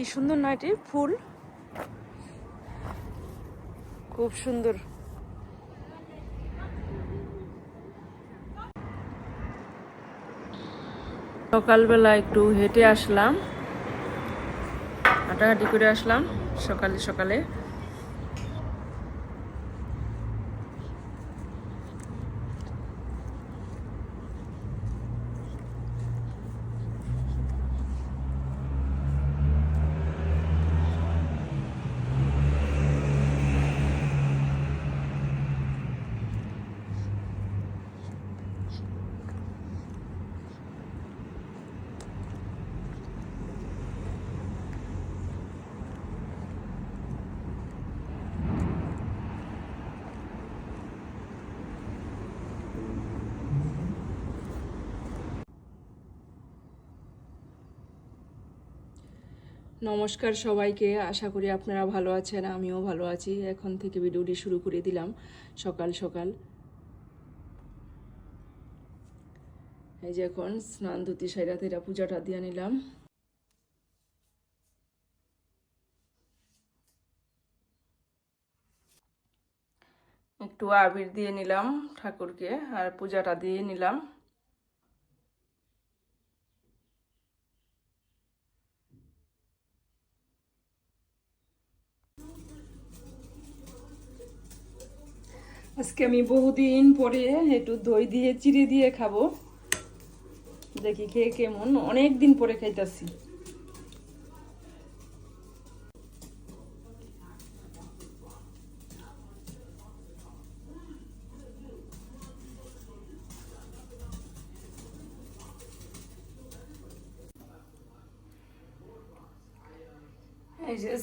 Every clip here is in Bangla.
কি সুন্দর না এটি? ফুল? খুব সুন্দর। সকালবেলা একটু হেঁটে আসলাম। হাঁটাহাঁটি করে আসলাম সকালে সকালে। নমস্কার সবাইকে, আশা করি আপনারা ভালো আছেন, আমিও ভালো আছি। এখন থেকে ভিডিওটি শুরু করে দিলাম, সকাল সকাল। এই যে এখন স্নান ধুতি সাইরা তেরা পূজাটা দিয়ে নিলাম। একটু আবির দিয়ে নিলাম ঠাকুরকে, আর পূজাটা দিয়ে নিলাম। আজকে আমি বহুদিন পরে একটু দই দিয়ে, চিড়ে দিয়ে খাব। দেখি খেয়ে কেমন। অনেক দিন পরে খাইতাছি।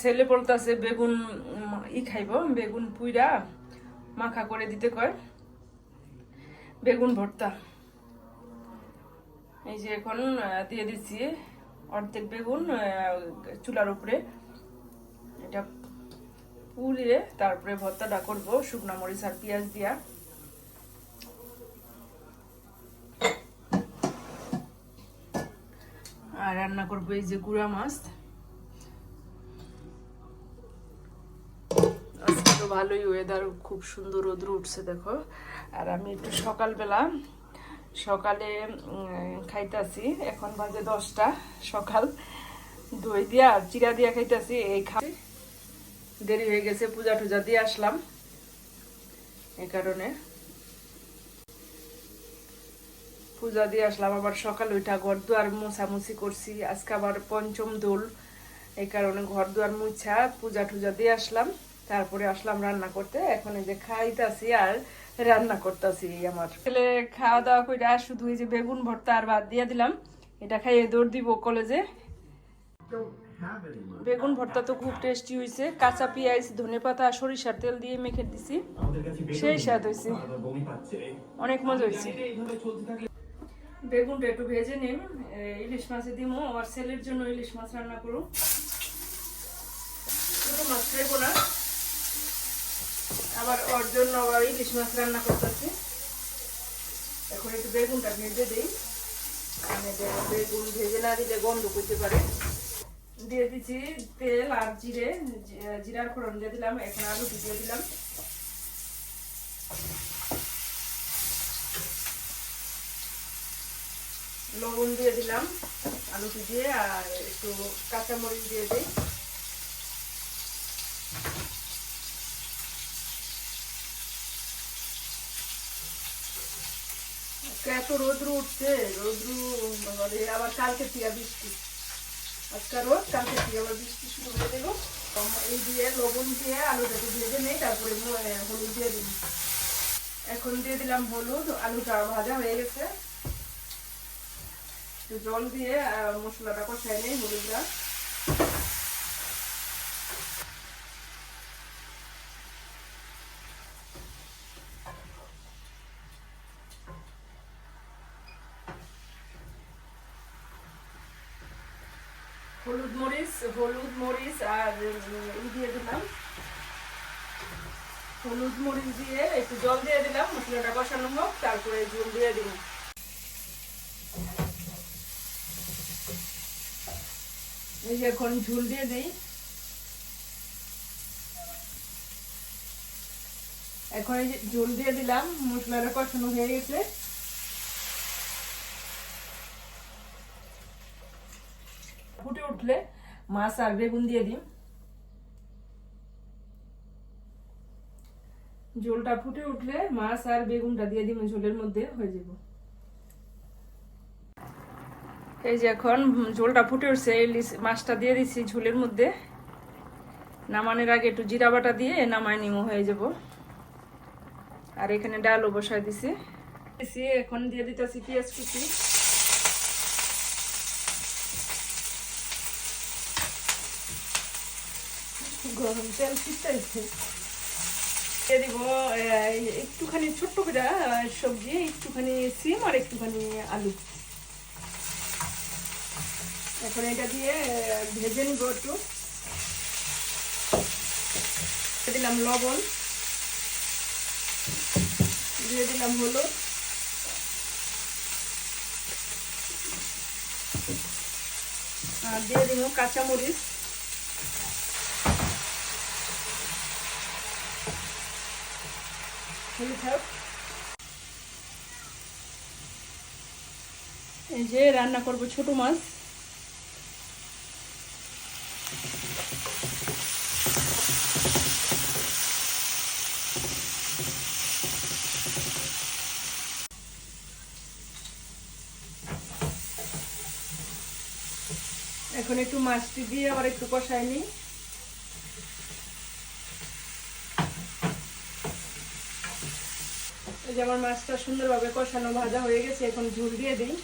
ছেলে বলতাছে, বেগুন ই খাইব, বেগুন পুইরা মাখা করে দিতে কয়। বেগুন ভর্তা। এই যে এখন দিয়ে দিচ্ছি অর্ধেক বেগুন চুলার উপরে। এটা পুড়িয়ে তারপরে ভর্তাটা করব, শুকনা মরিচ আর পেঁয়াজ দিয়া। আর রান্না করব এই যে গুড়া মাছ। ভালোই ওয়েদার খুব সুন্দর রোদ্র উঠছে, দেখো। আর আমি একটু সকালবেলা, সকালে খাইতাছি। এখন বাজে দশটা, সকাল। দই দিয়া, চিরা দিয়া খাইতাছি, এই খা দেরি হয়ে গেছে, পূজা টুজা দিয়ে আসলাম। এই কারণে। পূজা দিয়ে আসলাম, আবার সকাল ওইটা ঘর দুয়ার মোছামুছি করছি। আজকে আবার পঞ্চম দোল এই কারণে ঘর দুয়ার মুছা পূজা টুজা দিয়ে আসলাম। তারপরে আসলাম রান্না করতে। এখন এই যে খাইতাছি আর রান্না করতেছি আমার। ছেলে খাওয়া দাওয়া করে আর শুধু এই যে বেগুন ভর্তা আর বাদ দিয়ে দিলাম। এটা খাইয়ে দৌড় দিব কলেজে। বেগুন ভর্তা তো খুব টেস্টি হয়েছে কাঁচা পেঁয়াজ ধনে পাতা সরিষার তেল দিয়ে মেখে দিছি। সেই স্বাদ হয়েছে অনেক মজা হয়েছে বেগুনটা একটু ভেজে নিন ইলিশ মাছে দিমো। আমার ছেলের জন্য ইলিশ মাছ রান্না করুন ছোট মাছ খাইবো না। আবার ওর জন্য আবার ইলিশ মাছ রান্না করতেছি। এখন একটু বেগুনটা ভেজে দিই। মানে বেগুন ভেজে না দিলে গন্ধ করতে পারে। দিয়ে দিচ্ছি তেল আর জিরে জিরার ফোড়ন দিয়ে দিলাম। এখন আলু দিয়ে দিলাম। লবণ দিয়ে দিলাম আলুটি দিয়ে আর একটু কাঁচামরিচ দিয়ে দিই। এত রোদ্রু উঠছে, রোদ্রু আবার কালকে থেকে বৃষ্টি। আজকে রোদ, কালকে থেকে আবার বৃষ্টি শুরু করে দেবো এই দিয়ে লবণ দিয়ে আলুটাকে ভেজে নেই, তারপরে হলুদ দিয়ে দিই এখন দিয়ে দিলাম হলুদ, আলুটা ভাজা হয়ে গেছে। জল দিয়ে মশলাটা কষাই নেই হলুদটা। হলুদ মরিচ হলুদ মরিচ আর ই দিয়ে দিলাম। হলুদ মরিচ দিয়ে একটু জল দিয়ে দিলাম, মশলাটা কষানো হোক, তারপরে জল দিয়ে দিলাম। এই যে এখন ঝুল দিয়ে দিই। এখন এই যে ঝোল দিয়ে দিলাম, মশলাটা কষানো হয়ে গেছে। ফুটে উঠলে মাছ আর বেগুন দিয়ে দিই ঝোলটা ফুটে উঠলে মাছ আর বেগুনটা দিয়ে দিব ঝোলের মধ্যে হয়ে যাব। এই যে এখন ঝোলটা ফুটে উঠছে এই মাছটা দিয়ে দিচ্ছি ঝোলের মধ্যে। নামানোর আগে একটু জিরা বাটা দিয়ে নামায় নিমো হয়ে যাব। আর এখানে ডালও দিছি। দিছি, এখন দিয়ে দিতেছি পেঁয়াজ কুচি। গরম তেল ছিটাইছে দিয়ে দিব একটুখানি ছোট্ট করে সবজি, একটুখানি সিম আর একটুখানি আলু। এখন এটা দিয়ে ভেজে নিব একটু। দিলাম লবণ। দিয়ে দিলাম হলুদ। আর দিয়ে দিব কাঁচামরিচ হলুদ থাক এই যে রান্না করব ছোট মাছ। এখন একটু মাছটি দিয়ে আবার একটু কষাই নিই। এই যে আমার মাছটা সুন্দরভাবে কষানো, ভাজা হয়ে গেছে, এখন ঝুল দিয়ে দিই।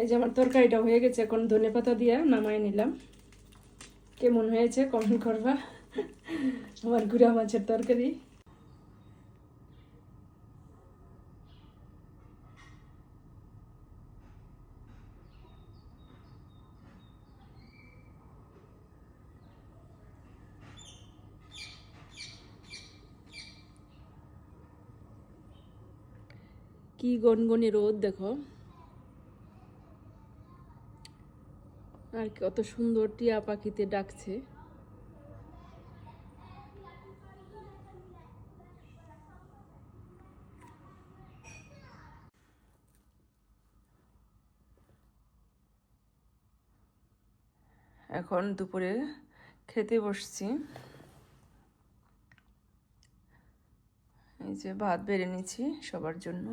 এই যে আমার তরকারিটা হয়ে গেছে, এখন ধনে পাতা দিয়ে নামাই নিলাম। কেমন হয়েছে কমেন্ট করবা? আমার গুড়া মাছের তরকারি। কি গনগনে রোদ দেখো। আর কত সুন্দর টিয়া পাখিতে ডাকছে। এখন দুপুরে খেতে বসছি। এই যে ভাত বেড়ে নিচ্ছি সবার জন্য।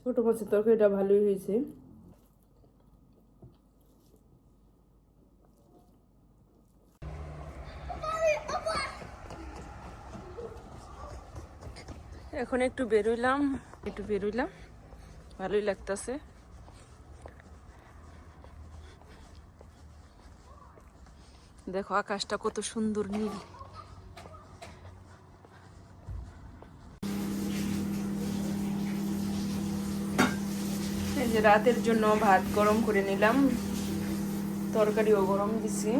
ছোট মাছের তরকারিটা ভালোই হয়েছে। এখন একটু বেরোইলাম একটু বেরোইলাম। ভালোই লাগতেছে। দেখো আকাশটা কত সুন্দর নীল। যে রাতের জন্য ভাত গরম করে নিলাম। তরকারিও গরম দিছি।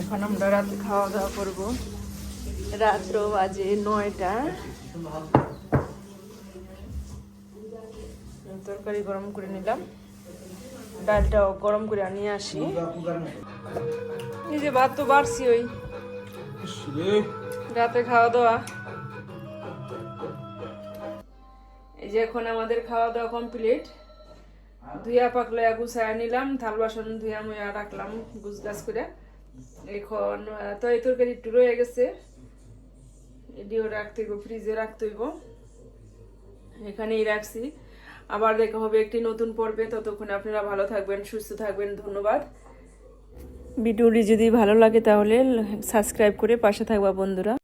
এখন আমরা রাতে খাওয়া দাওয়া করব। রাত্র বাজে নয়টা। তরকারি গরম করে নিলাম। ডালটাও গরম করে নিয়ে আসি। এই যে ভাত তো বাড়ছি ওই। রাতে খাওয়া দাওয়া এই যে এখন আমাদের খাওয়া দাওয়া কমপ্লিট ধুয়া পাকলে গুছায় নিলাম। থাল বাসন ধুয়া মুয়া রাখলাম গুছ গাছ করে। এখন তো এই তরকারি একটু রয়ে গেছে। এটিও রাখতে ফ্রিজে রাখতে হইব এখানেই রাখছি। আবার দেখা হবে একটি নতুন পর্বে। ততক্ষণ আপনারা ভালো থাকবেন, সুস্থ থাকবেন। ধন্যবাদ। ভিডিওটি যদি ভালো লাগে তাহলে সাবস্ক্রাইব করে পাশে থাকবা বন্ধুরা।